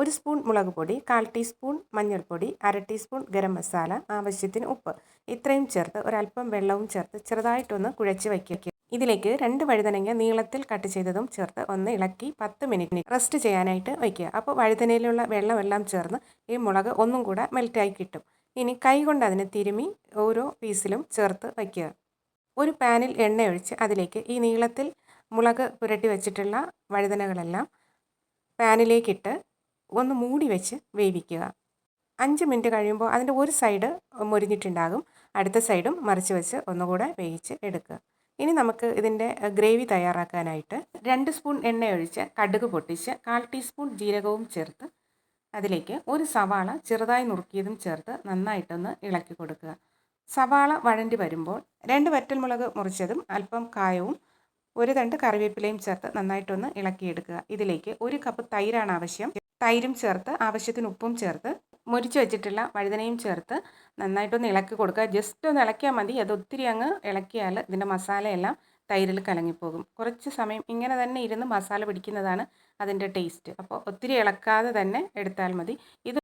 ഒരു സ്പൂൺ മുളക് പൊടി കാൽ ടീസ്പൂൺ മഞ്ഞൾപ്പൊടി അര ടീസ്പൂൺ ഗരം മസാല ആവശ്യത്തിന് ഉപ്പ്. ഇത്രയും ചേർത്ത് ഒരല്പം വെള്ളവും ചേർത്ത് ചെറുതായിട്ടൊന്ന് കുഴച്ച് വയ്ക്കുക. ഇതിലേക്ക് രണ്ട് വഴുതനങ്ങ നീളത്തിൽ കട്ട് ചെയ്തതും ചേർത്ത് ഒന്ന് ഇളക്കി പത്ത് മിനിറ്റ് റെസ്റ്റ് ചെയ്യാനായിട്ട് വയ്ക്കുക. അപ്പോൾ വഴുതനയിലുള്ള വെള്ളമെല്ലാം ചേർന്ന് ഈ മുളക് ഒന്നും കൂടെ മെൽറ്റായി കിട്ടും. ഇനി കൈ കൊണ്ട് അതിനെ തിരുമി ഓരോ പീസിലും ചേർത്ത് വയ്ക്കുക. ഒരു പാനിൽ എണ്ണ ഒഴിച്ച് അതിലേക്ക് ഈ നീളത്തിൽ മുളക് പുരട്ടി വെച്ചിട്ടുള്ള വഴുതനകളെല്ലാം പാനിലേക്കിട്ട് ഒന്ന് മൂടി വെച്ച് വേവിക്കുക. അഞ്ച് മിനിറ്റ് കഴിയുമ്പോൾ അതിന്റെ ഒരു സൈഡ് മുരിഞ്ഞിട്ടുണ്ടാകും. അടുത്ത സൈഡും മറിച്ച് വെച്ച് ഒന്നുകൂടെ വേവിച്ച് എടുക്കുക. ഇനി നമുക്ക് ഇതിന്റെ ഗ്രേവി തയ്യാറാക്കാനായിട്ട് രണ്ട് സ്പൂൺ എണ്ണ ഒഴിച്ച് കടുക് പൊട്ടിച്ച് കാൽ ടീസ്പൂൺ ജീരകവും ചേർത്ത് അതിലേക്ക് ഒരു സവാള ചെറുതായി നുറുക്കിയതും ചേർത്ത് നന്നായിട്ടൊന്ന് ഇളക്കി കൊടുക്കുക. സവാള വഴണ്ടി വരുമ്പോൾ രണ്ട് വറ്റൽമുളക് മുറിച്ചതും അല്പം കായവും ഒരു തണ്ട് കറിവേപ്പിലയും ചേർത്ത് നന്നായിട്ടൊന്ന് ഇളക്കിയെടുക്കുക. ഇതിലേക്ക് ഒരു കപ്പ് തൈരാണ് ആവശ്യം. തൈരും ചേർത്ത് ആവശ്യത്തിന് ഉപ്പും ചേർത്ത് മുരിച്ച് വെച്ചിട്ടുള്ള വഴുതനയും ചേർത്ത് നന്നായിട്ടൊന്ന് ഇളക്കി കൊടുക്കുക. ജസ്റ്റ് ഒന്ന് ഇളക്കിയാൽ മതി. അത് ഒത്തിരി അങ്ങ് ഇളക്കിയാൽ ഇതിന്റെ മസാലയെല്ലാം തൈരിൽ കലങ്ങിപ്പോകും. കുറച്ച് സമയം ഇങ്ങനെ തന്നെ ഇരുന്ന് മസാല പിടിക്കുന്നതാണ് അതിന്റെ ടേസ്റ്റ്. അപ്പോൾ ഒത്തിരി ഇളക്കാതെ തന്നെ എടുത്താൽ മതി. ഇത്